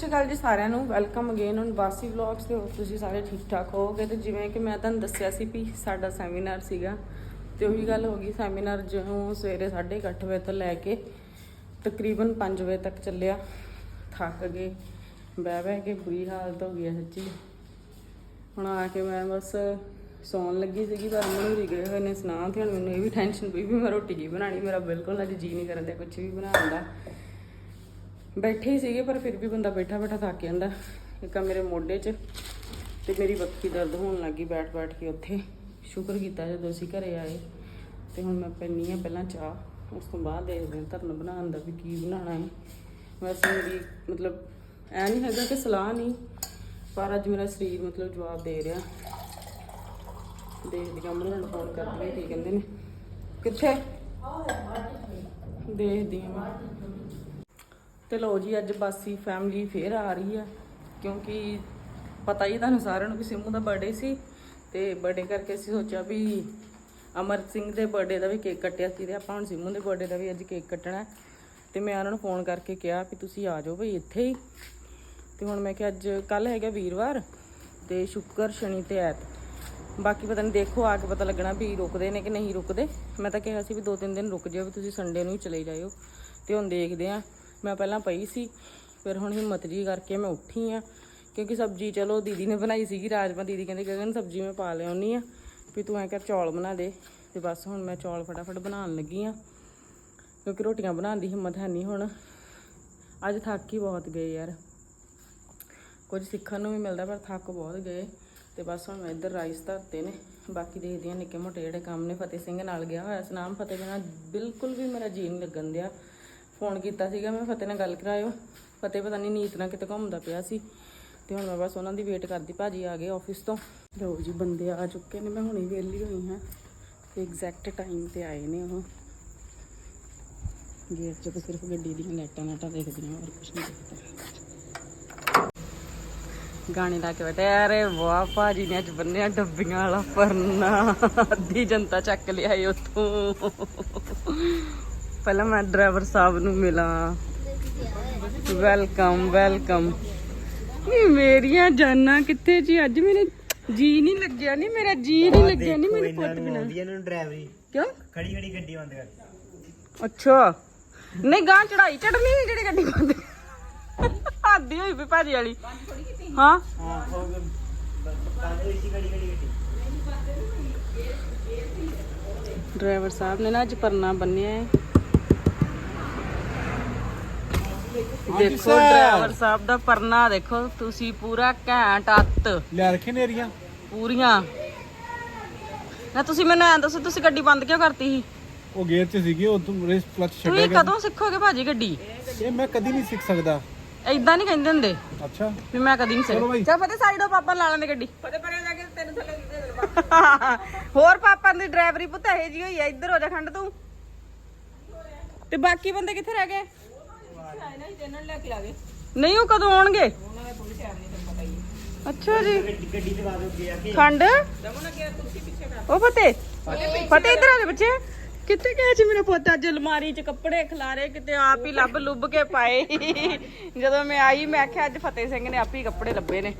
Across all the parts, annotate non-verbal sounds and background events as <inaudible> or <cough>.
ਸ਼੍ਰੀ ਅਕਾਲ ਜੀ ਸਾਰਿਆਂ ਨੂੰ welcome again on Basi vlogs ਤੇ hope ਤੁਸੀਂ ਸਾਰੇ ਠੀਕ ਠਾਕ ਹੋਵੋਗੇ? ਤੇ ਜਿਵੇਂ ਕਿ ਮੈਂ ਤੁਹਾਨੂੰ ਦੱਸਿਆ ਸੀ ਵੀ ਸਾਡਾ ਸੈਮੀਨਾਰ ਸੀਗਾ, ਤੇ ਉਹੀ ਗੱਲ ਹੋ ਗਈ ਸੈਮੀਨਾਰ ਜਦੋਂ ਸਵੇਰੇ 8:30 ਵਜੇ ਤੋਂ ਲੈ ਕੇ ਤਕਰੀਬਨ 5 ਵਜੇ ਤੱਕ ਚੱਲਿਆ। ਥੱਕ ਗਏ, ਬਹਿ ਬਹਿ ਕੇ ਬੁਰੀ ਹਾਲਤ ਹੋ ਗਈ ਹੈ ਸੱਚੀ। ਹੁਣ ਆ ਕੇ ਮੈਂ ਬਸ ਸੌਣ ਲੱਗੀ ਸੀਗੀ, ਪਰ ਮੈਨੂੰ ਗਏ ਹੋਏ ਨੇ ਸੁਣਾ ਤੇ, ਹੁਣ ਮੈਨੂੰ ਇਹ ਵੀ ਟੈਨਸ਼ਨ ਪਈ ਵੀ ਮੈਂ ਰੋਟੀ ਕੀ ਬਣਾਣੀ ਮੇਰਾ ਬਿਲਕੁਲ ਅੱਜ ਜੀ ਨਹੀਂ ਕਰਨ ਡਿਆ ਕੁਝ ਵੀ ਬਣਾਉਣ ਦਾ। ਬੈਠੇ ਹੀ ਸੀਗੇ, ਪਰ ਫਿਰ ਵੀ ਬੰਦਾ ਬੈਠਾ ਬੈਠਾ ਥੱਕ ਜਾਂਦਾ। ਇੱਕ ਆ ਮੇਰੇ ਮੋਢੇ 'ਚ ਤੇ ਮੇਰੀ ਬੱਖੀ ਦਰਦ ਹੋਣ ਲੱਗੀ ਬੈਠ ਬੈਠ ਕੇ ਉੱਥੇ। ਸ਼ੁਕਰ ਕੀਤਾ ਜਦੋਂ ਅਸੀਂ ਘਰੇ ਆਏ ਤੇ ਹੁਣ ਮੈਂ ਪੈਣੀ ਆ ਪਹਿਲਾਂ ਚਾਹ, ਉਸ ਤੋਂ ਬਾਅਦ ਦੇਖਦੇ ਹਾਂ ਧਰਨ ਬਣਾਉਣ ਦਾ ਵੀ ਕੀ ਬਣਾਉਣਾ ਹੈ। ਵੈਸੇ ਮੇਰੀ ਮਤਲਬ ਐ ਨਹੀਂ ਹੈਗਾ ਕਿ ਸਲਾਹ ਨਹੀਂ, ਪਰ ਅੱਜ ਮੇਰਾ ਸਰੀਰ ਮਤਲਬ ਜਵਾਬ ਦੇ ਰਿਹਾ। ਦੇਖਦੀ ਹਾਂ ਉਹਨਾਂ ਨੂੰ ਫੋਨ ਕਰਦੀ ਕੀ ਕਹਿੰਦੇ ਨੇ। ਕਿੱਥੇ? ਦੇਖਦੀ ਹਾਂ ਤੇ ਲੋ ਜੀ, ਅੱਜ ਬਾਸੀ ਫੈਮਿਲੀ ਫੇਰ ਆ ਰਹੀ ਆ, ਕਿਉਂਕਿ ਪਤਾ ਹੀ ਤੁਹਾਨੂੰ ਸਾਰਿਆਂ ਨੂੰ ਕਿ ਸਿੰਮੂ ਦਾ ਬਰਥਡੇ ਸੀ ਤੇ ਬਰਥਡੇ ਕਰਕੇ ਅਸੀਂ ਸੋਚਿਆ ਵੀ ਅਮਰ ਸਿੰਘ ਦੇ ਬਰਥਡੇ ਦਾ ਵੀ ਕੇਕ ਕੱਟਿਆ ਸੀ ਤੇ ਆਪਾਂ ਹੁਣ ਸਿੰਮੂ ਦੇ ਬਰਥਡੇ ਦਾ ਵੀ ਅੱਜ ਕੇਕ ਕੱਟਣਾ। ਹੈ। ਤੇ ਮੈਂ ਉਹਨਾਂ ਨੂੰ ਫੋਨ ਕਰਕੇ ਕਿਹਾ ਵੀ ਤੁਸੀਂ ਆ ਜਾਓ ਭਈ ਇੱਥੇ ਹੀ। ਤੇ ਹੁਣ ਮੈਂ ਕਿਹਾ ਅੱਜ ਕੱਲ ਹੈਗਾ ਵੀਰਵਾਰ ਤੇ ਸ਼ੁੱਕਰ, ਸ਼ਨੀ ਤੇ ਐਤ। ਬਾਕੀ ਪਤਾ ਨਹੀਂ ਦੇਖੋ, ਆ ਕੇ ਪਤਾ ਲੱਗਣਾ ਵੀ ਰੁਕਦੇ ਨੇ ਕਿ ਨਹੀਂ ਰੁਕਦੇ। ਮੈਂ ਤਾਂ ਕਿਹਾ ਸੀ ਵੀ ਦੋ ਤਿੰਨ ਦਿਨ ਰੁਕ ਜਾਓ, ਵੀ ਤੁਸੀਂ ਸੰਡੇ ਨੂੰ ਹੀ ਚਲੇ ਜਾਇਓ। ਤੇ ਹੁਣ ਦੇਖਦੇ ਆ ਮੈਂ ਪਹਿਲਾਂ ਪਈ ਸੀ, ਫਿਰ ਹੁਣ ਹਿੰਮਤ ਜੀ ਕਰਕੇ ਮੈਂ ਉੱਠੀ ਆ, ਕਿਉਂਕਿ ਸਬਜ਼ੀ ਚਲੋ ਦੀਦੀ ਨੇ ਬਣਾਈ ਸੀਗੀ, ਰਾਜਮਾ ਦੀਦੀ ਕਹਿੰਦੇ, ਗਗਨ, ਸਬਜ਼ੀ ਮੈਂ ਪਾ ਲਿਆਉਣੀ ਆ, ਵੀ ਤੂੰ ਐ ਕਰ ਚੌਲ ਬਣਾ ਦੇ। ਤੇ ਬਸ ਹੁਣ ਮੈਂ ਚੌਲ ਫਟਾਫਟ ਬਣਾਉਣ ਲੱਗੀ ਆ, ਕਿਉਂਕਿ ਰੋਟੀਆਂ ਬਣਾਉਣ ਦੀ ਹਿੰਮਤ ਹੈ ਨਹੀਂ ਹੁਣ। ਅੱਜ ਥੱਕ ਹੀ ਬਹੁਤ ਗਏ ਯਾਰ। ਕੁਝ ਸਿੱਖਣ ਨੂੰ ਵੀ ਮਿਲਦਾ, ਪਰ ਥੱਕ ਬਹੁਤ ਗਏ। ਤੇ ਬਸ ਹੁਣ ਮੈਂ ਇੱਧਰ ਰਾਈਸ ਧਰਤੇ ਨੇ। ਬਾਕੀ ਦੇਖਦੀ ਹਾਂ ਨਿੱਕੇ ਮੋਟੇ ਜਿਹੜੇ ਕੰਮ ਨੇ, ਫਤਿਹ ਸਿੰਘ ਨਾਲ ਗਿਆ ਹੋਇਆ, ਸਨਾਮ ਫਤਿਹ ਦੇ ਨਾਲ ਬਿਲਕੁਲ ਵੀ ਮੇਰਾ ਜੀ ਨਹੀਂ ਲੱਗਣ ਦਿਆ। ਫੋਨ ਕੀਤਾ ਸੀਗਾ, ਮੈਂ ਫਤਿਹ ਨਾਲ ਗੱਲ ਕਰਾਇਓ। ਫਤਿਹ ਪਤਾ ਨਹੀਂ ਨੀਤ ਨਾਲ ਕਿਤੇ ਘੁੰਮਦਾ ਪਿਆ ਸੀ। ਤੇ ਹੁਣ ਮੈਂ ਬਸ ਉਹਨਾਂ ਦੀ ਵੇਟ ਕਰਦੀ, ਭਾਜੀ ਆ ਗਏ ਆਫਿਸ ਤੋਂ। ਲਓ ਜੀ, ਬੰਦੇ ਆ ਚੁੱਕੇ ਨੇ, ਮੈਂ ਹੁਣੇ ਵਿਹਲੀ ਹੋਈ ਹਾਂ। ਤੇ ਐਗਜ਼ੈਕਟ ਟਾਈਮ ਤੇ ਆਏ ਨੇ ਉਹ। ਗੇਟ 'ਚ ਤਾਂ ਸਿਰਫ ਗੱਡੀ ਦੀਆਂ ਲਾਈਟਾਂ ਨਾਟਾਂ ਦੇਖਦੀਆਂ, ਹੋਰ ਕੁਝ ਨਹੀਂ ਦਿਖਦਾ। ਗਾਣੇ ਲਾ ਕੇ ਬੈਠੇ ਅਰੇ ਵਾਹ ਭਾਜੀ ਨੇ ਅੱਜ ਬੰਨਿਆ ਡੱਬੀਆਂ ਵਾਲਾ ਪਰਨਾ। ਅੱਧੀ ਜਨਤਾ ਚੱਕ ਲਿਆਈ ਉੱਥੋਂ। ਪਹਿਲਾਂ ਮੈਂ ਡਰਾਈਵਰ ਸਾਹਿਬ ਨੂੰ ਮਿਲਾਂ। ਵੈਲਕਮ ਵੈਲਕਮ ਨਹੀਂ ਮੇਰੀਆਂ ਜਾਨਾਂ ਕਿੱਥੇ ਜੀ? ਅੱਜ ਮੇਰੇ ਜੀ ਨਹੀਂ ਲੱਗਿਆ ਨਹੀਂ ਮੇਰਾ ਜੀ ਨਹੀਂ ਲੱਗਿਆ ਨਹੀਂ ਮੇਰੇ ਪੁੱਤ ਬਿਨਾ ਆਉਂਦੀ ਇਹਨਾਂ ਨੂੰ ਡਰਾਈਵਰੀ। ਕਿਉਂ? ਖੜੀ ਖੜੀ ਗੱਡੀ ਬੰਦ ਕਰ। ਅੱਛਾ। ਨਹੀਂ ਗਾਂ ਚੜਾਈ ਚੜਨੀ ਸੀ ਜਿਹੜੀ ਗੱਡੀ ਬੰਦ। ਆਦੀ ਹੋਈ ਵੀ ਭਾਜੀ ਵਾਲੀ। ਹਾਂ? ਗੱਡੀ। ਡਰਾਈਵਰ ਸਾਹਿਬ ਨੇ ਨਾ ਅੱਜ ਪਰਨਾ ਬੰਨਿਆ ਹੈ ਦੇਖੋ ਡਰਾਈਵਰ ਸਾਹਿਬ ਦਾ ਪਰਨਾ ਦੇਖੋ ਤੁਸੀਂ ਪੂਰਾ ਘੈਂਟ ਅੱਤ। ਲੈ ਰੱਖੇ ਨੇਰੀਆਂ ਪੂਰੀਆਂ। ਨਾ ਤੁਸੀਂ ਮੈਨੂੰ ਐਂ ਦੱਸੋ ਤੁਸੀਂ ਗੱਡੀ ਬੰਦ ਕਿਉਂ ਕਰਤੀ ਸੀ? ਉਹ ਗੇਅਰ 'ਚ ਸੀਗੀ ਉਹ ਤੂੰ ਰੇਸ ਕਲਚ ਤੁਸੀਂ ਕਦੋਂ ਸਿੱਖੋਗੇ ਭਾਜੀ ਗੱਡੀ? ਇਹ ਮੈਂ ਕਦੀ ਨਹੀਂ ਸਿੱਖ ਸਕਦਾ। ਐਦਾਂ ਨਹੀਂ ਕਹਿੰਦੇ ਹੁੰਦੇ। ਅੱਛਾ। ਵੀ ਮੈਂ ਕਦੀ ਨਹੀਂ ਚਲੋ ਬਾਈ। ਸਿੱਖ ਚੱਲ ਫਤੇ ਸਾਈਡੋਂ ਪਾਪਾ ਲਾ ਲੈਂਦੇ ਗੱਡੀ। ਫਤੇ ਪਰੇ ਜਾ ਕੇ ਤੈਨੂੰ ਥੱਲੇ ਦੇ ਹੋਰ ਪਾਪਾ ਦੀ ਡਰਾਈਵਰੀ ਪੁੱਤ ਇਹ ਜੀ ਹੋਈ ਆ ਇੱਧਰ ਹੋ ਜਾ ਖੰਡ ਤੂੰ। ਤੇ ਬਾਕੀ ਬੰਦੇ ਕਿੱਥੇ ਰਹਿ ਗਏ? ਨਹੀਂ ਉਹ ਕਦੋਂ ਆਉਣਗੇ ਅੱਛਾ ਜੀ ਗੱਡੀ ਚਲਾ ਦੋ ਗੇਅਰ ਖੰਡ ਉਹ ਫਤੇ ਫਤੇ ਇੱਧਰ ਆ ਜਾ ਬੱਚੇ ਕਿੱਥੇ ਗਏ ਸੀ ਮੇਰੇ ਪੁੱਤ ਅੱਜ ਅਲਮਾਰੀ 'ਚ ਕੱਪੜੇ ਖਿਲਾਰੇ ਕਿਤੇ ਆਪ ਹੀ ਲੱਭ ਲੁੱਭ ਕੇ ਪਾਏ ਜਦੋਂ ਮੈਂ ਆਈ ਮੈਂ ਆਖਿਆ ਅੱਜ ਫਤਿਹ ਸਿੰਘ ਨੇ ਆਪ ਹੀ ਕੱਪੜੇ ਲੱਭੇ ਨੇ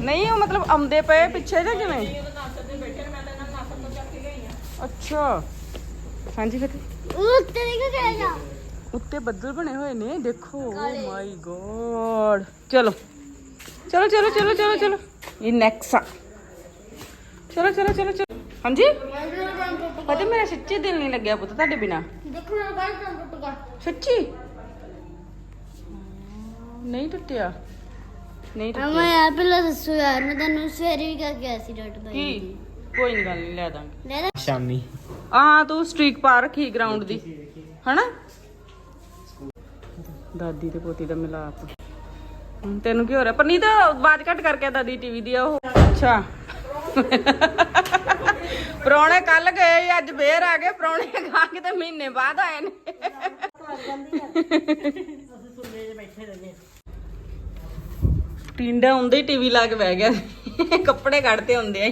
ਨਹੀਂ ਉਹ ਮਤਲਬ ਆਉਂਦੇ ਪਏ ਪਿੱਛੇ ਜਾਂ ਕਿਵੇਂ ਅੱਛਾ ਹਾਂਜੀ ਫਤਿਹ ਉੱਤੇ ਦੇਖੋ ਕਿਹੜਾ ਉੱਤੇ ਬੱਦਲ ਬਣੇ ਹੋਏ ਨੇ ਦੇਖੋ ਓ ਮਾਈ ਗੋਡ ਚਲੋ ਚਲੋ ਚਲੋ ਚਲੋ ਚਲੋ ਚਲੋ। ਇਹ ਨੈਕਸਾ ਚਲੋ ਚਲੋ ਚਲੋ ਚਲੋ। ਹਾਂਜੀ? ਪਤਾ ਮੇਰਾ ਸੱਚੀ ਦਿਲ ਨਹੀਂ ਲੱਗਿਆ ਪੁੱਤ ਤੁਹਾਡੇ ਬਿਨਾ। ਦੇਖੋ ਗਾਇਸ ਤਾਂ ਟੁੱਟ ਗਿਆ? ਸੱਚੀ? ਨਹੀਂ ਟੁੱਟਿਆ। ਨਹੀਂ ਟੁੱਟਿਆ। ਮੈਂ ਆ ਪਹਿਲਾਂ ਦੱਸੋ ਯਾਰ ਮੈਂ ਤੈਨੂੰ ਸਵੇਰੇ ਵੀ ਕਹਿ ਗਿਆ ਸੀ ਡਾਟ ਬਾਈ ਕੀ? ਕੋਈ ਨਹੀਂ ਗੱਲ ਨਹੀਂ ਲੈ ਦਾਂਗੇ। ਲੈ ਸ਼ਾਮੀ। ਆ ਤੂੰ ਸਟ੍ਰੀਕ ਪਾ ਰੱਖੀ ਗਰਾਊਂਡ ਦੀ ਹਨਾ? ਦਾਦੀ ਤੇ ਪੋਤੀ ਦਾ ਮਿਲਾਪ। ਹੁਣ ਤੈਨੂੰ ਕੀ ਹੋ ਰਿਹਾ? ਪਰਨੀਤ ਆਵਾਜ਼ ਘੱਟ ਕਰਕੇ ਦਾਦੀ ਟੀਵੀ ਦੀ ਆ ਉਹ? ਅੱਛਾ। ਪ੍ਰਾਹੁਣੇ ਕੱਲ ਗਏ ਅੱਜ ਫੇਰ ਆ ਗਏ। ਪ੍ਰਾਹੁਣੇ ਖਾ ਕੇ ਤੇ ਮਹੀਨੇ ਬਾਅਦ ਆਏ ਨੇ। ਟਿੰਡਾ ਹੁੰਦੇ ਹੀ ਟੀਵੀ ਲਾ ਕੇ ਬਹਿ ਗਿਆ। ਕੱਪੜੇ ਕੱਢਤੇ ਹੁੰਦੇ ਆ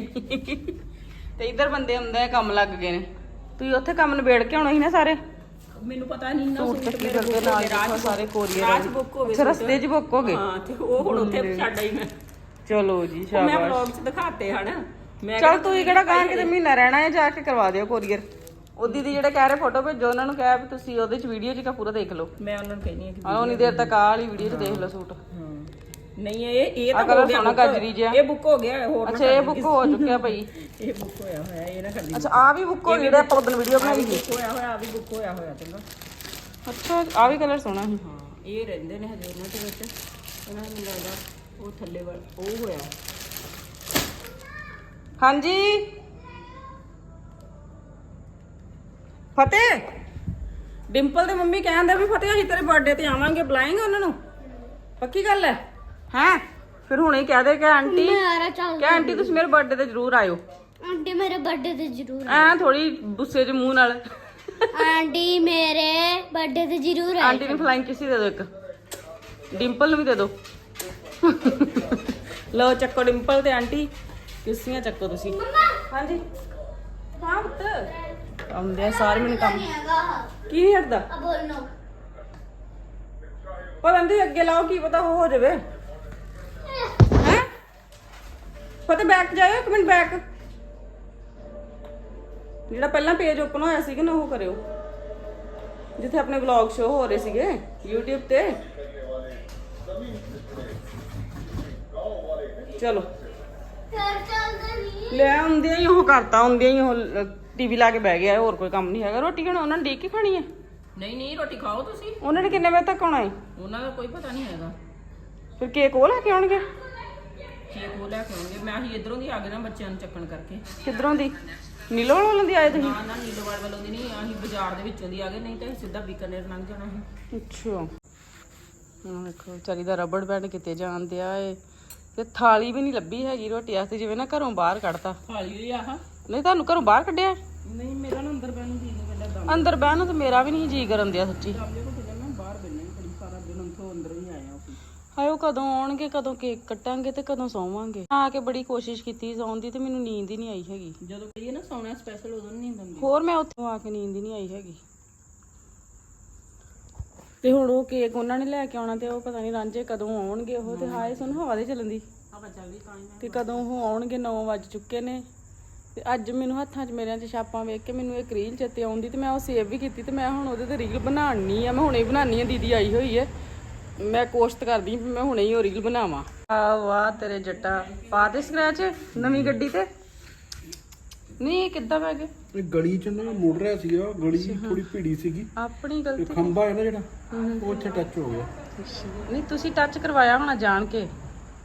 ਤੇ ਇੱਧਰ ਬੰਦੇ ਹੁੰਦੇ ਆ ਕੰਮ ਲੱਗ ਗਏ ਨੇ। ਤੁਸੀਂ ਉੱਥੇ ਕੰਮ ਨਿਬੇੜ ਕੇ ਆਉਣਾ ਸੀ ਨਾ ਸਾਰੇ? ਮੈਨੂੰ ਪਤਾ ਨਹੀਂ ਨਾ ਸੂਟ ਮੇਰੇ ਕਰਕੇ ਹੋ ਨਾਲ ਦੇਖੋ ਸਾਰੇ ਕੋਰੀਅਰ ਰਾਤ ਬੁੱਕ ਹੋ ਗਏ ਅੱਛਾ। ਰਸਤੇ 'ਚ ਬੁੱਕ ਹੋ ਗਏ? ਹਾਂ ਤੇ ਉਹ ਹੁਣ ਉੱਥੇ ਛੱਡ ਆਈ ਮੈਂ। ਚਲੋ ਜੀ ਉਹ ਮੈਂ ਸ਼ਾਬਾਸ਼। ਵਲੌਗ 'ਚ ਦਿਖਾਤੇ ਹਨ ਮੈਂ ਚਲ ਤੂੰ ਹੀ ਕਿਹੜਾ ਕਹਾਂ ਕਿ ਮਹੀਨਾ ਰਹਿਣਾ ਹੈ ਜਾ ਕੇ ਕਰਵਾ ਦਿਓ ਕੋਰੀਅਰ ਉਹਦੀ ਦੀ ਜਿਹੜੇ ਕਹਿ ਰਹੇ ਫੋਟੋ ਭੇਜੋ ਉਹਨਾਂ ਨੂੰ ਕਹਿ ਤੁਸੀਂ ਉਹਦੇ 'ਚ ਵੀਡੀਓ 'ਚ ਕਾ ਪੂਰਾ ਦੇਖ ਲਓ। ਮੈਂ ਉਹਨਾਂ ਨੂੰ ਕਹਿੰਦੀ ਆ ਕਿ ਆਹ ਉਨੀ ਦੇਰ ਤੱਕ ਆਹ ਵਾਲੀ ਵੀਡੀਓ 'ਚ ਦੇਖ ਲਓ ਸੂਟ। ਹਾਂ। ਨਹੀਂ ਇਹ ਇਹ ਆਹ ਤਾਂ colour ਹੋ ਗਿਆ ਸੋਹਣਾ book। ਗਾਜਰੀ ਜਿਹਾ। ਇਹ ਬੁੱਕ ਹੋ ਗਿਆ ਹੋਰ ਨਾ ਅੱਛਾ ਇਹ ਬੁੱਕ ਹੋ ਚੁੱਕਿਆ ਭਾਈ <laughs> ਇਹ ਬੁੱਕ ਹੋਇਆ ਹੋਇਆ ਇਹ ਨਾ ਕਰਦੀ ਅੱਛਾ ਆ ਵੀ ਬੁੱਕ ਹੋ ਗਈ ਜਿਹੜਾ ਆਪਾਂ ਉਦੋਂ ਵੀਡੀਓ ਬਣਾਈ ਸੀ ਬੁੱਕ ਹੋਇਆ ਹੋਇਆ ਆ ਵੀ ਬੁੱਕ ਹੋਇਆ ਹੋਇਆ ਚੰਗਾ। ਅੱਛਾ ਆ ਵੀ ਕਲਰ ਸੋਹਣਾ ਸੀ। ਹਾਂ ਇਹ ਰਹਿੰਦੇ ਨੇ ਹਜੇ ਉਹਨਾਂ ਦੇ ਵਿੱਚ। ਉਹਨਾਂ ਨੂੰ ਮੈਨੂੰ ਲੱਗਦਾ ਉਹ ਥੱਲੇ ਵਾਲ ਉਹ ਹੋਇਆ। ਹਾਂਜੀ। ਫਤਿਹ? ਡਿੰਪਲ ਦੇ ਮੰਮੀ ਕਹਿੰਦੇ ਵੀ ਫਤਿਹ ਅਸੀਂ ਤੇਰੇ ਬਰਥਡੇ ਤੇ ਆਵਾਂਗੇ ਬੁਲਾਏਂਗੇ ਉਹਨਾਂ ਨੂੰ। ਪੱਕੀ ਗੱਲ ਹੈ? ਹੈ? ਫਿਰ ਹੁਣੇ ਕਹਿ ਦੇ ਕਿ ਆਂਟੀ ਮੈਂ ਆ ਰਿਹਾ ਚੱਲ ਕਿ ਆਂਟੀ ਤੁਸੀਂ ਮੇਰੇ ਬਰਥਡੇ ਤੇ ਜ਼ਰੂਰ ਆਇਓ। ਆਂਟੀ ਮੇਰੇ ਬਰਥਡੇ ਤੇ ਜ਼ਰੂਰ ਐ ਥੋੜੀ ਗੁੱਸੇ 'ਚ ਮੂੰਹ ਨਾਲ। ਆਂਟੀ ਮੇਰੇ ਬਰਥਡੇ ਤੇ ਜ਼ਰੂਰ ਆਏ ਆਂਟੀ ਨੂੰ ਫਲਾਈਂਗ ਕਿਸੇ ਦੇ ਦਿਓ ਇੱਕ। ਡਿੰਪਲ ਨੂੰ ਵੀ ਦੇ ਦਿਓ। ਲਓ ਚੱਕੋ ਡਿੰਪਲ ਤੇ ਆਂਟੀ। ਕਿਸੀਆਂ ਚੱਕੋ ਤੁਸੀਂ। ਹਾਂਜੀ। ਹਾਂ ਪੁੱਤ। ਆਉਂਦੇ ਆ ਸਾਰੇ ਮੈਨੂੰ ਕੰਮ। ਹੈਗਾ ਕੀ ਨਹੀਂ ਹਟਦਾ? ਆ ਬੋਲੋ। ਪਤਾ ਨਹੀਂ ਅੱਗੇ ਲਾਓ ਕੀ ਪਤਾ ਹੋ ਜਾਵੇ ਹੈ ਪਤਾ ਬੈਕ ਜਾਇਓ ਇੱਕ ਮਿੰਟ ਬੈਕ ਜਿਹੜਾ ਪਹਿਲਾਂ ਪੇਜ ਓਪਨ ਹੋਇਆ ਸੀ ਕਿ ਨਾ ਉਹ ਕਰਿਓ। ਜਿੱਥੇ ਆਪਣੇ ਵਲੌਗ ਸ਼ੋ ਹੋ ਰਹੇ ਸੀਗੇ YouTube ਤੇ। ਚਲੋ। ਲੈ ਆਉਂਦਿਆਂ ਹੀ ਉਹ ਕਰਤਾ ਆਉਂਦਿਆਂ ਹੀ ਉਹ ਟੀਵੀ ਲਾ ਕੇ ਬਹਿ ਗਿਆ ਹੋਰ ਕੋਈ ਕੰਮ ਨਹੀਂ ਹੈਗਾ। ਰੋਟੀ ਖਾਣਾ ਉਹਨਾਂ ਨੇ ਡੀਕ ਕੇ ਖਾਣੀ ਹੈ ਨਹੀਂ ਨਹੀਂ ਰੋਟੀ ਖਾਓ ਤੁਸੀਂ। ਉਹਨਾਂ ਨੇ ਕਿੰਨੇ ਵਜੇ ਤੱਕ ਆਉਣਾ ਹੈ ਉਹਨਾਂ ਦਾ ਕੋਈ ਪਤਾ ਨਹੀਂ ਹੈਗਾ। ਫਿਰ ਕੇਕ ਉਹ ਲੈ ਕੇ ਆਉਣਗੇ? ਕੇਕ ਉਹ ਲੈ ਕੇ ਆਉਣਗੇ। ਮੈਂ ਹੀ ਇਧਰੋਂ ਦੀ ਆ ਗਏ ਨਾ ਬੱਚਿਆਂ ਨੂੰ ਚੱਕਣ ਕਰਕੇ। ਕਿੱਧਰੋਂ ਦੀ? ਨੀਲੋ ਵਾਲੋਂ ਦੀ ਆਏ ਤੁਸੀਂ? ਨਾ ਨਾ ਨੀਲੋਵਾਲ ਵੱਲੋਂ ਦੀ ਨਹੀਂ। ਅਸੀਂ ਬਾਜ਼ਾਰ ਦੇ ਵਿੱਚੋਂ ਦੀ ਆ ਗਏ। ਨਹੀਂ ਤਾਂ ਅਸੀਂ ਸਿੱਧਾ ਬੀਕਾਨੇਰ ਲੰਘ ਜਾਣਾ ਸੀ। ਅੱਛਾ। ਹੁਣ ਦੇਖੋ ਵਿਚਾਰੀ ਦਾ ਰਬੜ ਬੈਂਡ ਕਿਤੇ ਜਾਂਦੇ ਆ ਏ। ਤੇ ਥਾਲੀ ਵੀ ਨਹੀਂ ਲੱਭੀ ਹੈਗੀ ਰੋਟੀ ਵਾਸਤੇ ਜਿਵੇਂ ਨਾ ਘਰੋਂ ਬਾਹਰ ਕੱਢਤਾ। ਖਾਲੀ ਹੋਈ ਆਹ। ਨਹੀਂ ਤੁਹਾਨੂੰ ਘਰੋਂ ਬਾਹਰ ਕੱਢਿਆ? ਨਹੀਂ ਮੇਰਾ ਨਾ ਅੰਦਰ ਬੈਣ ਨੂੰ ਜੀ ਨਹੀਂ ਕਰਦਾ। ਦਮ ਅੰਦਰ ਬਹਿਣ ਨੂੰ ਤੇ ਮੇਰਾ ਵੀ ਨਹੀਂ ਜੀ ਕਰਨ ਦਿਆ ਸੱਚੀ। ਦਮ ਜੇ ਕੋ ਮੈਂ ਬਾਹਰ ਬੈਠਣਾ ਬੜੀ ਸਾਰਾ ਦਿਨ ਉੱਥੋਂ ਅੰਦਰ ਹੀ ਆਇਆ ਅਸੀਂ ਹਾਏ ਉਹ ਕਦੋਂ ਆਉਣਗੇ ਕਦੋਂ ਕੇਕ ਕੱਟਾਂਗੇ ਤੇ ਕਦੋਂ ਸੌਵਾਂਗੇ। ਆ ਕੇ ਬੜੀ ਕੋਸ਼ਿਸ਼ ਕੀਤੀ ਸੌਣ ਦੀ ਤੇ ਮੈਨੂੰ ਨੀਂਦ ਹੀ ਨਹੀਂ ਆਈ ਹੈਗੀ। ਜਦੋਂ ਕਹੀਏ ਨਾ ਸੌਣਾ ਸਪੈਸ਼ਲ ਉਦੋਂ ਨਹੀਂ ਦਿੰਦੀ ਹੋਰ ਮੈਂ ਉੱਥੋਂ ਆ ਕੇ ਨੀਂਦ ਹੀ ਨਹੀਂ ਆਈ ਹੈਗੀ। ਤੇ ਹੁਣ ਉਹ ਕੇਕ ਉਹਨਾਂ ਨੇ ਲੈ ਕੇ ਆਉਣਾ ਤੇ ਉਹ ਪਤਾ ਨਹੀਂ ਰਾਂਝੇ ਕਦੋਂ ਆਉਣਗੇ ਉਹ ਤੇ ਹਾਏ ਸੁਣ ਹਵਾ ਦੇ ਚੱਲਣ ਦੀ। ਹਵਾ ਚੱਲਦੀ ਤਾਂ ਹੀ ਤੇ ਕਦੋਂ ਉਹ ਆਉਣਗੇ 9 ਵੱਜ ਚੁੱਕੇ ਨੇ। ਤੇ ਅੱਜ ਮੈਨੂੰ ਹੱਥਾਂ 'ਚ ਮੇਰਿਆਂ 'ਚ ਛਾਪਾਂ ਵੇਖ ਕੇ ਮੈਨੂੰ ਇੱਕ ਰੀਲ ਚੇਤੇ ਆਉਂਦੀ ਤੇ ਮੈਂ ਉਹ ਸੇਵ ਵੀ ਕੀਤੀ ਤੇ ਮੈਂ ਹੁਣ ਉਹਦੇ ਤੇ ਰੀਲ ਬਣਾਉਣੀ ਆ ਮੈਂ ਹੁਣੇ ਬਣਾਉਣੀ ਆ ਦੀਦੀ ਆਈ ਹੋਈ ਹੈ। ਮੈਂ ਕੋਸ਼ਿਸ਼ ਕਰਦੀ ਵੀ ਮੈਂ ਹੁਣੇ ਹੀ ਉਹ ਰੀਲ ਬਣਾਵਾਂ। ਆ ਵਾਹ ਤੇਰੇ ਜੱਟਾ। ਪਾ ਦੇ ਸਕ੍ਰੈਚ ਨਵੀਂ ਗੱਡੀ ਤੇ। ਨਹੀਂ ਇਹ ਕਿੱਦਾਂ ਪੈ ਗਏ ਇਹ ਗਲੀ ਚ ਨਾ ਮੁੜ ਰਿਹਾ ਸੀਗਾ ਗਲੀ ਥੋੜੀ ਭੀੜੀ ਸੀਗੀ। ਆਪਣੀ ਗਲਤੀ। ਖੰਭਾ ਹੈ ਨਾ ਜਿਹੜਾ ਉਹ ਇੱਥੇ ਟੱਚ ਹੋ ਗਿਆ। ਨਹੀਂ ਤੁਸੀਂ ਟੱਚ ਕਰਵਾਇਆ ਹੋਣਾ ਜਾਣ ਕੇ?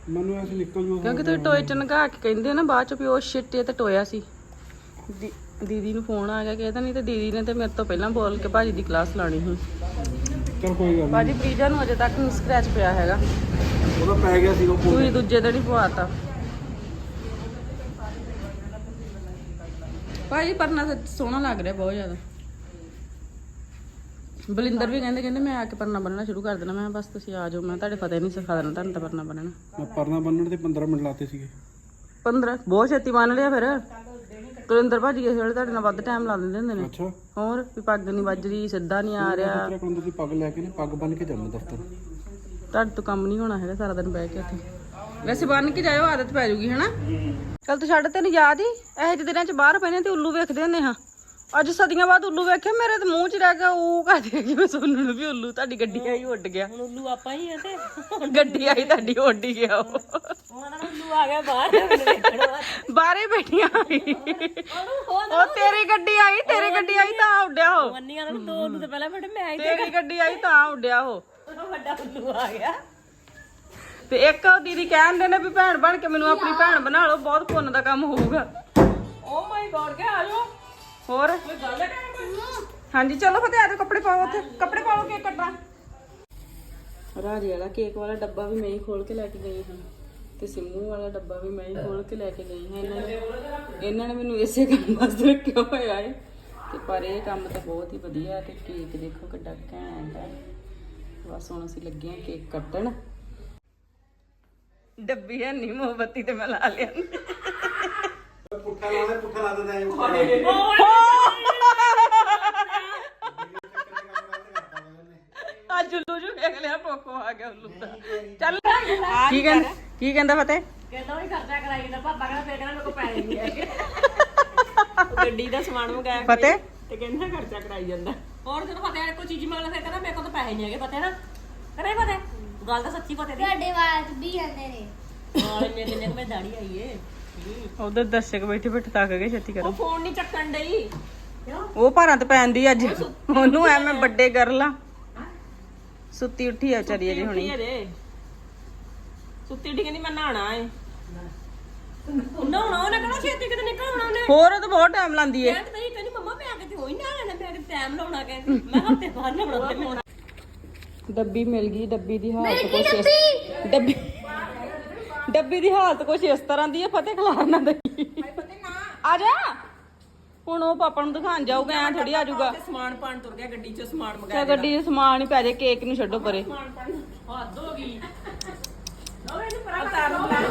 ਮੈਨੂੰ ਐਸੇ ਨਿਕਲ ਜੂ ਕਿਉਂਕਿ ਤੁਸੀਂ ਟੋਏ ਚ ਨਗਾ ਕੇ ਕਹਿੰਦੇ ਨਾ ਬਾਅਦ ਚ ਵੀ ਉਹ ਸ਼ਿਟ ਇਹ ਤੇ ਟੋਇਆ ਸੀ। ਦੀ- ਦੀਦੀ ਨੂੰ ਫੋਨ ਆ ਗਿਆ ਕਹਿੰਦਾ ਨਹੀਂ ਤੇ ਦੀਦੀ ਨੇ ਤੇ ਮੇਰੇ ਤੋਂ ਪਹਿਲਾਂ ਬੋਲ ਕੇ ਭਾਜੀ ਦੀ ਕਲਾਸ ਲਾਣੀ ਸੀ। ਚਲ ਕੋਈ ਗੱਲ ਭਾਜੀ ਪ੍ਰੀਜਾ ਨੂੰ ਅਜੇ ਤੱਕ ਨਹੀਂ ਸਕ੍ਰੈਚ ਪਿਆ ਹੈਗਾ। ਨਹੀਂ ਉਹਦਾ ਪੈ ਗਿਆ ਸੀਗਾ ਫੋਨ ਤੁਸੀਂ ਦੂਜੇ ਦਿਨ ਹੀ ਪਵਾਤਾ। ਭਾਜੀ ਪਰਨਾ ਸੱਚ ਸੋਹਣਾ ਲੱਗ ਰਿਹਾ ਬਹੁਤ ਜ਼ਿਆਦਾ। ਬਲਿੰਦਰ ਵੀ ਕਹਿੰਦੇ ਕਹਿੰਦੇ ਮੈਂ ਆ ਕੇ ਪਰਨਾ ਬੰਨਣਾ ਸ਼ੁਰੂ ਕਰ ਦੇਣਾ। ਮੈਂ ਕਿਹਾ ਬਸ ਤੁਸੀਂ ਆ ਜਾਓ ਮੈਂ ਤੁਹਾਡੇ ਫਤਿਹ ਨਹੀਂ ਸਿਖਾ ਦੇਣਾ ਤੁਹਾਨੂੰ ਤਾਂ ਪਰਨਾ ਬੰਨਣਾ। ਮੈਂ ਪਰਨਾ ਬੰਨਣ ਤੇ 15 ਮਿੰਟ ਲਾਤੇ ਸੀਗੇ। 15 ਬਹੁਤ ਛੇਤੀ ਮੰਨ ਲਿਆ ਫਿਰ। ਕੁਲਿੰਦਰ ਭਾਜੀ ਇਸ ਵੇਲੇ ਤੁਹਾਡੇ ਨਾਲ ਵੱਧ ਟਾਈਮ ਲਾ ਦਿੰਦੇ ਹੁੰਦੇ ਨੇ। ਅੱਛਾ। ਹੋਰ ਵੀ ਪੱਗ ਨਹੀਂ ਵੱਜ ਰਹੀ ਸਿੱਧਾ ਨਹੀਂ ਆ ਰਿਹਾ। ਤੇਰੇ ਕੋਲ ਤੁਸੀਂ ਪੱਗ ਲੈ ਕੇ ਨੇ ਪੱਗ ਬੰਨ ਕੇ ਜਾਣਾ ਦਫ਼ਤਰ। ਤੁਹਾਡੇ ਤੋਂ ਕੰਮ ਨਹੀਂ ਹੋਣਾ ਹੈਗਾ ਸਾਰਾ ਦਿਨ ਬਹਿ ਕੇ ਉੱਥੇ। ਵੈਸੇ ਬੰਨ ਕੇ ਜਾਇਓ ਆਦਤ ਪੈ ਜੂਗੀ ਹਨਾ? ਚੱਲ ਤੂੰ ਛੱਡ ਤੈਨੂੰ ਯਾਦ ਹੀ ਇਹੋ ਜਿਹੇ ਦਿਨਾਂ ਚ ਬਾਹਰ ਪੈਨੇ ਤੇ ਉੱਲੂ ਵੇਖਦੇ ਹੁੰਦੇ ਹਾਂ। ਅੱਜ ਸਦੀਆਂ ਬਾਅਦ ਉੱਲੂ ਵੇਖਿਆ ਮੇਰੇ ਤੇ ਮੂੰਹ ਚ ਰਹਿ ਗਿਆ ਉਹ ਕਹਦੇ ਕਿ ਮੈਂ ਸੁਣਨ ਨੂੰ ਵੀ ਉੱਲੂ ਤੁਹਾਡੀ ਗੱਡੀ ਆਈ ਉੱਡ ਗਿਆ। ਹੁਣ ਉੱਲੂ ਆਪਾਂ ਹੀ ਆ ਤੇ। ਗੱਡੀ ਆਈ ਤੁਹਾਡੀ ਉੱਡ ਹੀ ਗਿਆ ਉਹ। ਉਹਨਾਂ ਦਾ ਉੱਲੂ ਆ ਗਿਆ ਬਾਹਰ ਬਾਹਰੇ ਬੈਠੀਆਂ। ਆਈ ਉਹ ਤੇਰੀ ਗੱਡੀ ਆਈ ਤੇਰੀ ਗੱਡੀ ਆਈ ਤਾਂ ਉੱਡਿਆ ਉਹ। ਮੰਨੀਆਂ ਨੂੰ ਦੋ ਨੂੰ ਤੇ ਪਹਿਲਾਂ ਬੜੇ ਮੈਂ ਤੇਰੀ ਗੱਡੀ ਆਈ ਤਾਂ ਉੱਡਿਆ ਉਹ। ਵੱਡਾ ਉੱਲੂ ਆ ਗਿਆ। ਤੇ ਇੱਕ ਉਹ ਦੀਦੀ ਕਹਿੰਦੇ ਨੇ ਵੀ ਭੈਣ ਬਣ ਕੇ ਮੈਨੂੰ ਆਪਣੀ ਭੈਣ ਬਣਾ ਲਓ ਬਹੁਤ ਪੁੰਨ ਦਾ ਕੰਮ ਹੋਊਗਾ। ਓ ਮਾਈ ਗॉड ਕੇ ਆ ਜਾਓ? ਹੋਰ? ਹਾਂਜੀ ਚਲੋ ਫਤਿਹ ਆ ਕੱਪੜੇ ਪਾਓ ਉੱਥੇ। ਕੱਪੜੇ ਪਾਓ ਕੇਕ ਕੱਟਾਂ ਰਾਜੀ ਵਾਲਾ ਕੇਕ ਵਾਲਾ ਡੱਬਾ ਵੀ ਮੈਂ ਹੀ ਖੋਲ ਕੇ ਲੈ ਕੇ ਗਈ ਹਾਂ ਤੇ ਸਿੰਮੂ ਵਾਲਾ ਡੱਬਾ ਵੀ ਮੈਂ ਹੀ ਖੋਲ ਕੇ ਲੈ ਕੇ ਗਈ ਹਾਂ। ਇਹਨਾਂ ਨੇ ਇਹਨਾਂ ਨੇ ਮੈਨੂੰ ਇਸੇ ਕੰਮ ਵਾਸਤੇ ਰੱਖਿਆ ਹੋਇਆ ਹੈ। ਤੇ ਪਰ ਇਹ ਕੰਮ ਤਾਂ ਬਹੁਤ ਹੀ ਵਧੀਆ ਤੇ ਕੇਕ ਦੇਖੋ ਕਿੱਡਾ ਘੈਂਟ ਹੈ। ਬਸ ਹੁਣ ਅਸੀਂ ਲੱਗੇ ਹਾਂ ਕੇਕ ਕੱਟਣ। ਡੱਬੀ ਹੈ ਨਹੀਂ ਮੋਮਬੱਤੀ ਤੇ ਮੈਂ ਲਾ ਲਿਆ। ਪੁੱਠਾ ਲਾ ਦੇ ਪੁੱਠਾ ਲਾ ਦੇ ਕੋਕੋ ਆ ਗਿਆ ਉੱਲੂ ਦਾ। ਚੱਲ। ਕੀ ਕਹਿੰਦਾ ਕੀ ਕਹਿੰਦਾ ਫਤਿਹ? ਕਹਿੰਦਾ ਉਹ ਖਰਚਾ ਕਰਾਈ ਜਾਂਦਾ ਪਾਪਾ ਕਹਿੰਦਾ ਫੇਰ ਕਹਿੰਦਾ ਮੇਰੇ ਕੋਲ ਪੈਸੇ ਨਹੀਂ ਹੈਗੇ। ਉਹ <laughs> ਗੱਡੀ ਦਾ ਸਮਾਨ ਮੰਗਾਇਆ ਕੋਈ ਫਤਿਹ? ਤੇ ਕਹਿੰਦਾ ਖਰਚਾ ਕਰਾਈ ਜਾਂਦਾ। ਹੋਰ ਜਦੋਂ ਫਤਿਹ ਕੋਈ ਚੀਜ਼ ਮੰਗਦਾ ਫਿਰ ਕਹਿੰਦਾ ਮੇਰੇ ਕੋਲ ਤਾਂ ਪੈਸੇ ਨਹੀਂ ਹੈਗੇ ਫਤਿਹ ਨਾ। ਕਰੇ ਫਤਿਹ? ਗੱਲ ਤਾਂ ਸੱਚੀ ਫਤਿਹ ਦੀ। ਤੁਹਾਡੇ ਵਾਲ ਵੀ ਆਂਦੇ ਨੇ। ਨਾਲ ਇੰਨੇ ਕਿੰਨੇ ਕੁ ਮੈਂ ਦਾੜੀ ਆਈ ਏ। ਉਧਰ ਦਰਸ਼ਕ ਬੈਠੇ ਬੈਠੇ ਤੱਕ ਗਏ ਛੇਤੀ ਕਰੋ। ਫੋਨ ਨਹੀਂ ਚੱਕਣ ਡਈ। ਕਿਉਂ? ਉਹ ਭਾਰਾਂ ਤੇ ਪੈਂਦੀ ਅੱਜ। ਉਹਨੂੰ ਐ ਮੈਂ ਵੱਡੇ ਗਰਲ ਆ ਸੁੱਤੀ ਉੱਠੀ ਆ ਵਿਚਾਰੀ ਅਜੇ ਹੁਣੀ। ਸੁੱਤੀ ਉੱਠੀ ਕਹਿੰਦੀ ਮੈਂ ਨਹਾਣਾ ਏ। ਨਹਾਉਣਾ ਉਹਨੇ ਕਿਹੜਾ ਛੇਤੀ ਕਿਤੇ ਨਿਕਲਣਾ ਉਹਨੇ। ਹੋਰ ਉਹ ਤਾਂ ਬਹੁਤ ਟਾਈਮ ਲਾਂਦੀ ਏ। ਕਹਿੰਦੀ ਨਹੀਂ ਕਹਿੰਦੀ ਮੰਮਾ ਮੈਂ ਕਿਤੇ ਹੋਈ ਨਾ ਲੈਣਾ ਮੈਂ ਕਿਤੇ ਟਾਈਮ ਲਾਉਣਾ ਕਹਿੰਦੀ ਮੈਂ ਹਫ਼ਤੇ ਬਾਅਦ ਨਹਾਉਣਾ ਤੇ ਹੋਣਾ ਡੱਬੀ ਮਿਲ ਗਈ ਡੱਬੀ ਦੀ ਹਾਲਤ ਕੁਛ ਇਸ ਡੱਬੀ ਡੱਬੀ ਦੀ ਹਾਲਤ ਕੁਛ ਇਸ ਤਰ੍ਹਾਂ ਦੀ ਹੈ ਫਤਿਹ ਖਲਾਰ ਨਾ ਦਈ ਆ ਜਾ ਹੁਣ ਉਹ ਪਾਪਾ ਨੂੰ ਦਿਖਾਣ ਜਾਊਗਾ ਐ ਥੋੜੀ ਆ ਜਾਊਗਾ। ਤੇ ਸਮਾਨ ਪਾਣ ਤੁਰ ਗਿਆ ਗੱਡੀ ਚੋਂ ਸਮਾਨ ਤੇ ਮੰਗਾਇਆ ਗੱਡੀ 'ਚ ਸਮਾਨ ਹੀ ਪੈ ਜਾਏ ਕੇਕ ਨੂੰ ਛੱਡੋ ਪਰੇ। ਸਮਾਨ ਪਾਣ ਹੱਦ ਹੋ ਗਈ। ਉਹ ਇਹਨੂੰ ਪਰਾਂ ਕਰ ਲਾ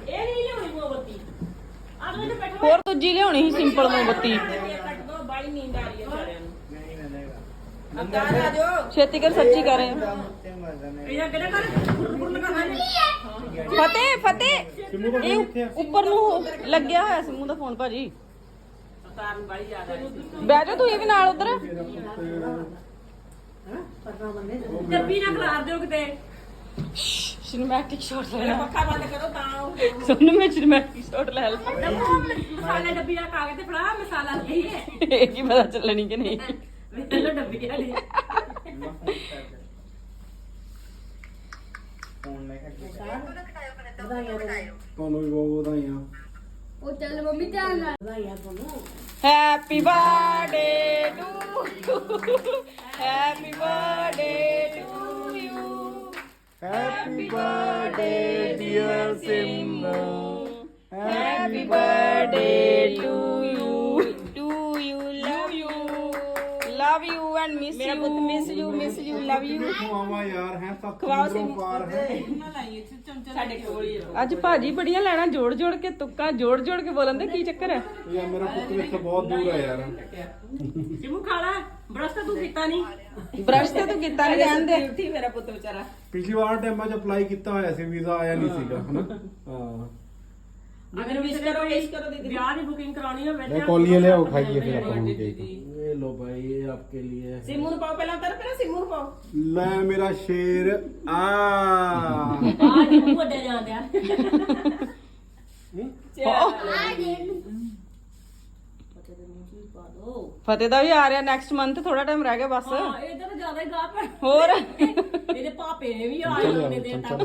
ਇਹ ਨਹੀਂ ਲਿਆਉਣੀ ਮੋਮਬੱਤੀ। ਆ ਤੂੰ ਇੱਥੇ ਬੈਠੋ ਹੋਰ ਦੂਜੀ ਲਿਆਉਣੀ ਸੀ ਸਿੰਪਲ ਮੋਮਬੱਤੀ ਇਹ ਕੱਟ ਦੋ ਬਾਲੀ ਨੀਂਦ ਆ ਰਹੀ ਹੈ ਸਾਰਿਆਂ ਨੂੰ ਅੱਗਾ ਆ ਜਾਓ ਛੇਤੀ ਕਰ ਸੱਚੀ ਕਰ ਕਿਹੜਾ ਲਗਾ ਫਤਿਹ ਫਤਿਹ। ਇਹ ਉੱਪਰ ਨੂੰ ਲੱਗਿਆ ਹੋਇਆ ਸੀ ਮੂੰਹ ਦਾ ਫੋਨ ਭਾਜੀ। ਰਹੀ ਬਹਿ ਜਾ ਤੂੰ ਇਹ ਵੀ ਨਾਲ ਉਧਰ। ਡੱਬੀ ਨਾ ਖਲਾਰ ਦਿਓ ਕਿਤੇ ਸਿਨੇਮੈਟਿਕ ਸ਼ਾਟ ਲੈ ਲੈ। ਪੱਖਾ ਬੰਦ ਕਰੋ ਤਾਂ ਸੋਨੂੰ ਮੈਂ ਸਿਨੇਮੈਟਿਕ ਸ਼ਾਟ ਲੈ ਲਾ। ਮਸਾਲੇ ਡੱਬੀ ਦਾ ਕਾਗਜ਼ ਤੇ ਫੜਾ ਮਸਾਲਾ ਲਈਏ ਇਹ ਕੀ ਪਤਾ ਚੱਲਣੀ ਕਿ ਨਹੀਂ। ਵੇਲੋ ਡੱਬੀ ਵਾਲੀ ਤੁਹਾਨੂੰ ਵੀ ਬਹੁਤ ਵਧਾਈਆਂ। ਉਹ ਚੱਲ ਮੰਮੀ ਧਿਆਨ ਨਾਲ। Happy birthday to happy birthday to you happy birthday dear Simu happy birthday to love you and miss ਮੇਰਾ ਪੁੱਤ you miss you miss you love you ਆਵਾ ਯਾਰ ਹੈ ਸੱਤ ਖਵਾਓ ਸਮੁੰਦਰੋਂ ਸਿਮ ਪਾਰ ਹੈ। ਸਾਡੇ ਕੋਲ ਹੀ ਰਹੋ ਅੱਜ ਭਾਜੀ ਬੜੀਆਂ ਲੈਣਾ ਜੋੜ ਜੋੜ ਕੇ ਤੁੱਕਾ ਜੋੜ ਜੋੜ ਕੇ ਬੋਲਣ ਦੇ ਕੀ ਚੱਕਰ ਹੈ? ਯਾਰ ਮੇਰਾ ਪੁੱਤ ਵੀ ਇੱਥੇ ਬਹੁਤ ਦੂਰ ਹੈ ਯਾਰ। ਸਿਮੂ ਖਾਲਾ ਬਰਸ ਤਾਂ ਤੂੰ ਕੀਤਾ ਨਹੀਂ ਬ੍ਰਸ਼ ਤੇ ਤੂੰ ਕੀਤਾ ਨਹੀਂ ਕਹਿੰਦੇ ਉੱਠੀ ਮੇਰਾ ਪੁੱਤ ਵਿਚਾਰਾ। ਪਿਛਲੀ ਵਾਰ ਟਾਈਮਾਂ 'ਚ ਅਪਲਾਈ ਕੀਤਾ ਹੋਇਆ ਸੀ ਵੀਜ਼ਾ ਆਇਆ ਨਹੀਂ ਸੀਗਾ ਹਨਾ? ਹਾਂ। ਅਗਰ ਵਿਸ਼ ਕਰੋ ਵਿਸ਼ ਕਰੋ ਦੀਦੀ। ਵਿਆਹ ਦੀ ਬੁਕਿੰਗ ਕਰਾਉਣੀ ਹੋਵੇ ਇਹ ਕੌਲੀਆਂ ਲਿਆਓ ਖਾਈਏ ਫਿਰ ਆਪਾਂ ਹੁਣ ਕੇਕ। ਲੋ ਭਾਈ ਇਹ ਆਪਕੇ लिए ਸਿਮੂ ਨੂੰ ਪਾਓ ਪਹਿਲਾਂ ਉਧਰ ਪਹਿਲਾਂ ਸਿਮੂ ਨੂੰ ਪਾਓ ਲੈ ਮੇਰਾ ਸ਼ੇਰ। ਆ। ਆ ਜੀ ਮੂੰਹ ਵੱਡੇ ਜਾਂਦਿਆ ਫਤਿਹ ਦਾ ਵੀ ਆ ਰਿਹਾ ਨੈਕਸਟ ਮੰਥ ਥੋੜਾ ਟਾਈਮ ਰਹਿ ਗਿਆ ਬਸ। ਹਾਂ ਇਹਦਾ ਤਾਂ ਜ਼ਿਆਦਾ ਹੀ ਗਾਹ ਪੈ ਹੋਰ? ਇਹਦੇ ਪਾਪੇ ਨੇ ਵੀ ਆਏ ਉਹਨੇ ਦੇ ਤਾਂ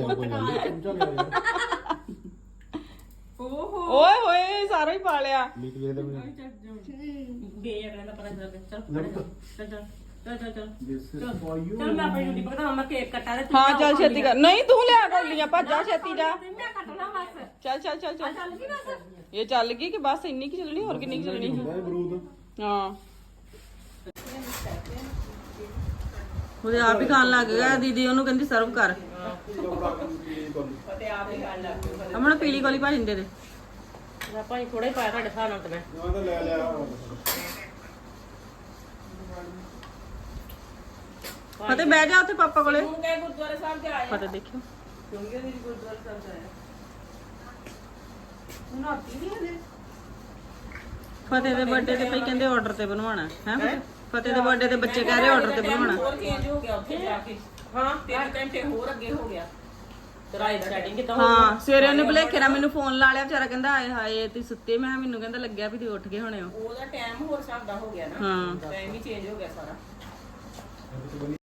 ਓਹੋ। ਓਏ ਹੋਏ ਸਾਰਾ ਹੀ ਪਾ ਲਿਆ। ਲਿਖ ਦੇ ਮੈਨੂੰ ਗੇ ਅਗਲੇ ਦਾ ਪਤਾ ਚੱਲ ਚੱਲ ਚੱਲ ਚੱਲ ਚੱਲ ਚੱਲ ਚੱਲ ਦਿਸ ਇਜ਼ ਫॉर ਯੂ ਚੱਲ ਮੈਂ ਆਪਣੀ ਡਿਊਟੀ ਪਕੜਾ ਮੈਂ ਕੇਕ ਕੱਟਾ ਤੇ ਹਾਂ ਚੱਲ ਛੇਤੀ ਕਰ। ਨਹੀਂ ਤੂੰ ਲਿਆ ਗੋਲੀਆਂ ਭੱਜਾ ਛੇਤੀ ਜਾ। ਮੈਂ ਕੱਟਣਾ ਬਸ। ਚੱਲ ਚੱਲ ਚੱਲ ਚੱਲ। ਚੱਲ ਗਈ ਬਸ। ਇਹ ਚੱਲ ਗਈ ਕਿ ਬਸ ਇੰਨੀ ਕੀ ਚੱਲਣੀ ਹੋਰ ਕਿੰਨੀ ਕੁ ਚੱਲਣੀ? ਹੁੰਦਾ ਹੈ ਬਰੂਦ ਹਾਂ। ਉਹਦੇ ਆਪ ਹੀ ਖਾਣ ਲੱਗ ਗਿਆ ਦੀਦੀ ਉਹਨੂੰ ਕਹਿੰਦੀ ਸਰਵ ਕਰ। ਫਤੇ ਆਪ ਹੀ ਗੱਲ ਲੱਗ ਅਮਨ ਪੀਲੀ ਗੋਲੀ ਭਾਜੀ ਨੂੰ। ਦੇ ਦੇ ਆਪਾਂ ਹੀ ਥੋੜਾ ਹੀ ਪਾਇਆ ਤੁਹਾਡੇ ਹਿਸਾਬ ਨਾਲ ਤੇ ਮੈਂ। ਮੈਂ ਤਾਂ ਲੈ ਲਿਆ ਫਤਿਹ ਬਹਿ ਜਾ ਉੱਥੇ ਪਾਪਾ ਕੋਲੇ। ਤੂੰ ਕਹੇ ਗੁਰਦੁਆਰੇ ਸਾਹਿਬ ਤੇ ਆਏ ਫਤਿਹ ਦੇਖਿਓ। ਕਿਉਂਕਿ ਉਹਦੀ ਗੁਰਦੁਆਰੇ ਸਾਹਿਬ ਤੇ ਆਇਆ ਫਤਿਹ ਦੇ ਬਰਥਡੇ ਤੇ ਭਈ ਕਹਿੰਦੇ ਆਰਡਰ ਤੇ ਬਣਵਾਉਣਾ ਹੈ। ਫਤਿਹ? ਦੇ ਬਰਥਡੇ ਤੇ ਬੱਚੇ ਕਹਿ ਰਹੇ ਆਰਡਰ ਤੇ ਬਣਵਾਉਣਾ। ਹੋਰ ਚੇਂਜ ਹੋ ਗਿਆ ਉੱਥੇ ਜਾ ਕੇ। ਹਾਂ। ਤਿੰਨ ਘੰਟੇ ਹੋਰ ਅੱਗੇ ਹੋ ਗਿਆ। ਤਰਾਈ ਦਾ ਸੈਟਿੰਗ ਕਿਤਾ ਹੋ ਸਵੇਰੇ ਉਹਨੇ ਭੁਲੇਖੇ ਨਾਲ ਮੈਨੂੰ ਫੋਨ ਲਾ ਲਿਆ ਵਿਚਾਰਾ ਕਹਿੰਦਾ ਆਏ ਹਾਏ ਤੁਸੀਂ ਸੁੱਤੇ? ਮੈਂ ਮੈਨੂੰ ਕਹਿੰਦਾ ਲੱਗਿਆ ਵੀ ਤੁਸੀਂ ਉੱਠ ਗਏ ਹੋਣੇ ਹੋ। ਉਹਦਾ ਟਾਈਮ ਹੋਰ ਹਿਸਾਬ ਦਾ ਹੋ ਗਿਆ ਨਾ। ਹਾਂ। ਟਾਈਮ ਹੀ ਚੇਂਜ ਹੋ ਗਿਆ ਸਾਰਾ।